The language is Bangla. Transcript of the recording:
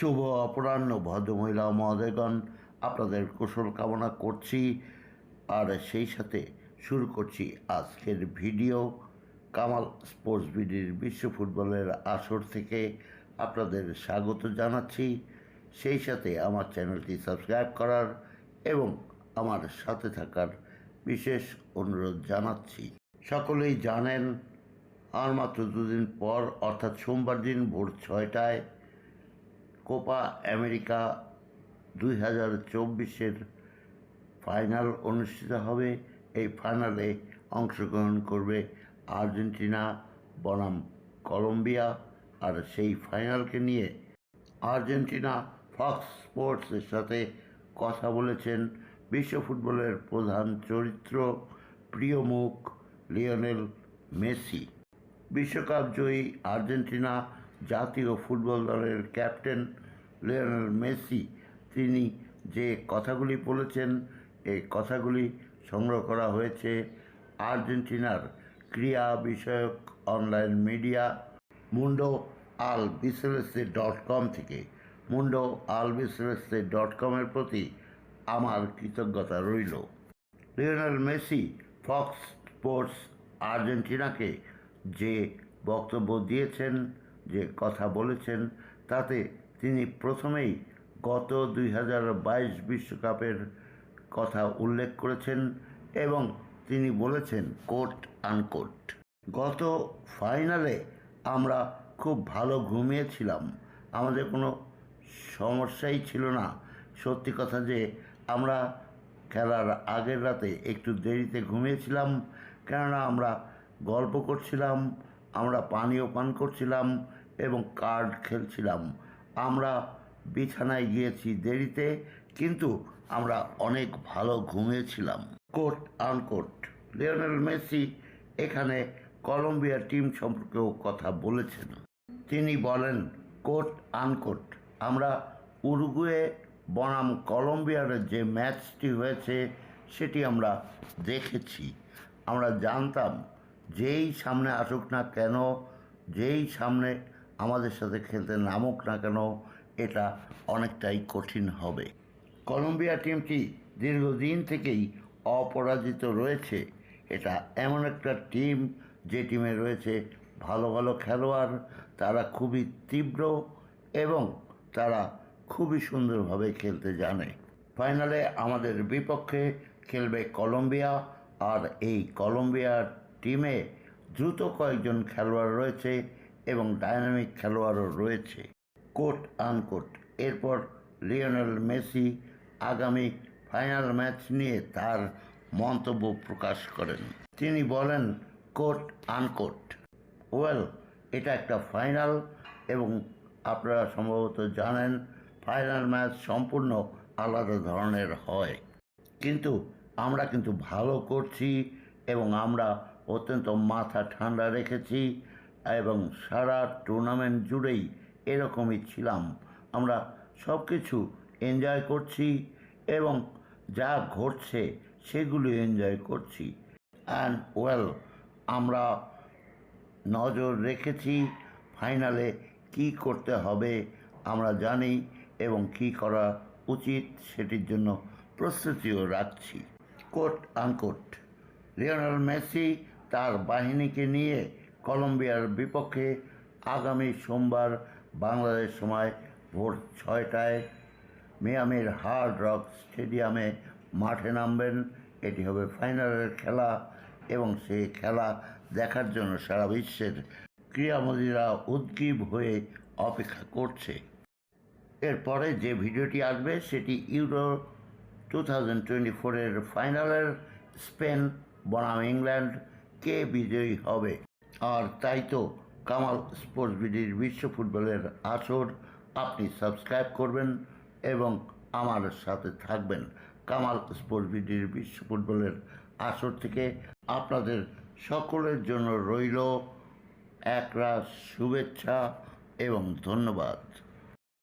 শুভ অপরাহ্ন, ভদ্রমহিলা মহোদয়গণ। আপনাদের কুশল কামনা করছি। আর সেই সাথে শুরু করছি আজকের ভিডিও। কামাল স্পোর্টস বিডির বিশ্ব ফুটবলের আসর থেকে আপনাদের স্বাগত জানাচ্ছি। সেই সাথে আমার চ্যানেলটি সাবস্ক্রাইব করার এবং আমার সাথে থাকার বিশেষ অনুরোধ জানাচ্ছি। সকলেই জানেন, আর মাত্র দুদিন পর, অর্থাৎ সোমবার দিন ভোর ছয়টায় কোপা আমেরিকা দুই হাজার চব্বিশের ফাইনাল অনুষ্ঠিত হবে। এই ফাইনালে অংশগ্রহণ করবে আর্জেন্টিনা, বনাম কলম্বিয়া। আর সেই ফাইনালকে নিয়ে আর্জেন্টিনা ফক্স স্পোর্টসের সাথে কথা বলেছেন বিশ্ব ফুটবলের প্রধান চরিত্র প্রিয় মুখ লিওনেল মেসি। বিশ্বকাপ জয়ী আর্জেন্টিনা জাতীয় ফুটবল দলের ক্যাপ্টেন লিওনেল মেসি, তিনি যে কথাগুলি বলেছেন, এই কথাগুলি সংগ্রহ করা হয়েছে আর্জেন্টিনার ক্রিয়া বিষয়ক online media Mundo Albiceleste dot com থেকে। মুন্ডো আল বিসেলেসে ডট কমের প্রতি আমার কৃতজ্ঞতা রইল। লিওনেল মেসি, ফক্স স্পোর্টস আর্জেন্টিনাকে যে বক্তব্য দিয়েছেন যে কথা বলেছেন, তাতে তিনি প্রথমেই গত দুই বিশ্বকাপের কথা উল্লেখ করেছেন এবং তিনি বলেছেন কোট আনকোট গত ফাইনালে আমরা খুব ভালো ঘুমিয়েছিলাম। আমাদের কোনো সমস্যাই ছিল না। সত্যি কথা যে, আমরা খেলার আগের রাতে একটু দেরিতে ঘুমিয়েছিলাম। কেননা আমরা গল্প করছিলাম, আমরা পানীয় পান করছিলাম এবং কার্ড খেলছিলাম। আমরা বিছানায় গিয়েছি দেরিতে, কিন্তু আমরা অনেক ভালো ঘুমিয়েছিলাম। কোট আনকোট লিওনেল মেসি এখানে কলম্বিয়ার টিম সম্পর্কেও কথা বলেছেন। তিনি বলেন কোট আনকোট আমরা উরুগুয়ে বনাম কলম্বিয়ার যে ম্যাচটি হয়েছে, সেটি আমরা দেখেছি। আমরা জানতাম, যেই সামনে আসুক না কেন, যেই সামনে আমাদের সাথে খেলতে নামুক না কেন, এটা অনেকটাই কঠিন হবে। কলম্বিয়া টিমটি দীর্ঘদিন থেকেই অপরাজিত রয়েছে? এটা এমন একটা টিম যে টিমে রয়েছে ভালো ভালো খেলোয়াড়, তারা খুবই তীব্র এবং তারা খুবই সুন্দরভাবে খেলতে জানে। ফাইনালে আমাদের বিপক্ষে খেলবে কলম্বিয়া, আর এই কলম্বিয়ার টিমে দ্রুত কয়েকজন খেলোয়াড় রয়েছে। এবং ডায়নামিক খেলোয়াড়ও রয়েছে। Quote unquote. এরপর লিওনেল মেসি আগামী ফাইনাল ম্যাচ নিয়ে তার মন্তব্য প্রকাশ করেন। তিনি বলেন, কোট আনকোট। ওয়েল, এটা একটা ফাইনাল এবং আপনারা সম্ভবত জানেন, ফাইনাল ম্যাচ সম্পূর্ণ আলাদা ধরনের হয়। কিন্তু আমরা কিন্তু ভালো করছি এবং আমরা অত্যন্ত মাথা ঠান্ডা রেখেছি। এবং সারা টুর্নামেন্ট জুড়েই এরকমই ছিলাম। আমরা সব কিছু এনজয় করছি এবং যা ঘটছে সেগুলি এনজয় করছি। অ্যান্ড ওয়েল আমরা নজর রেখেছি ফাইনালে কি করতে হবে আমরা জানি এবং কি করা উচিত সেটির জন্য প্রস্তুতিও রাখছি। কোট আনকোট লিওনেল মেসি তার বাহিনীকে নিয়ে কলম্বিয়ার বিপক্ষে আগামী সোমবার বাংলাদেশ সময় ভোর ছয়টায় মিয়ামির হার্ড রক স্টেডিয়ামে মাঠে নামবেন। এটি হবে ফাইনালের খেলা এবং সেই খেলা দেখার জন্য সারা বিশ্বের ক্রীড়ামোদীরা উদ্গীব হয়ে অপেক্ষা করছে। এরপরে যে ভিডিওটি আসবে সেটি ইউরো টু থাউজেন্ড টোয়েন্টি ফোরের ফাইনালের স্পেন, বনাম ইংল্যান্ড, কে বিজয়ী হবে? আর তাই তো কামাল স্পোর্টস বিডির বিশ্ব ফুটবলের আসর আপনি সাবস্ক্রাইব করবেন এবং আমার সাথে থাকবেন। কামাল স্পোর্টস বিডির বিশ্ব ফুটবলের আসর থেকে আপনাদের সকলের জন্য রইল একরা শুভেচ্ছা এবং ধন্যবাদ।